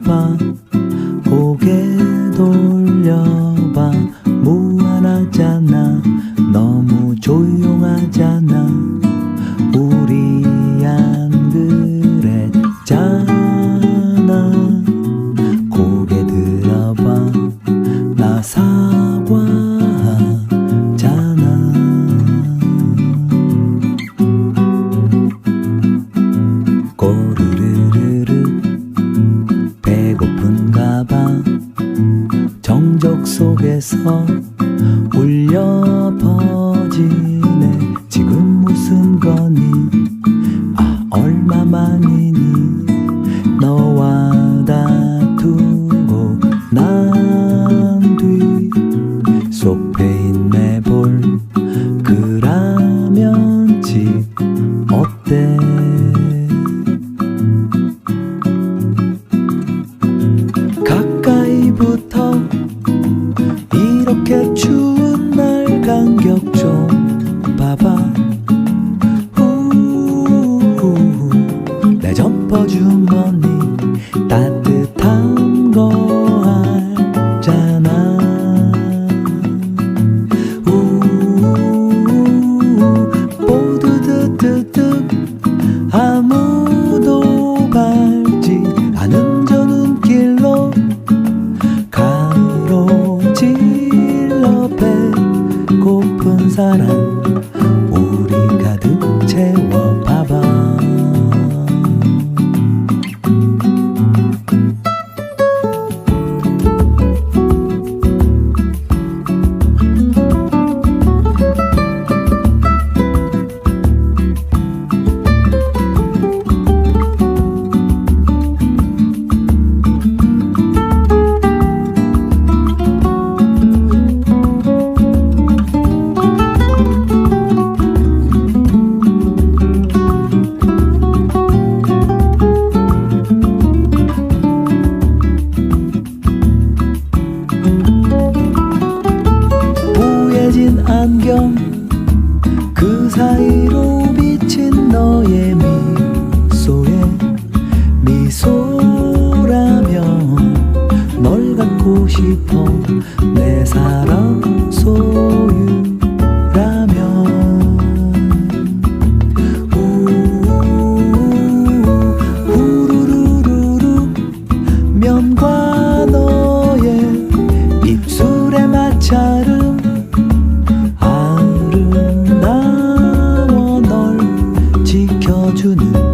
돌려봐. 고개 돌려봐. 무한하잖아. 너무 조용하잖아. 우리 안 그랬잖아. 고개 들어봐. 나 사랑해 때. 가까이부터 이렇게 추운 날 간격 좀 봐봐. 우우 내 점퍼 주머니 따 싶어 내 사랑 소유라면 우루루 루루 면과 너의 입술의 마찰음 아름다워 널 지켜주는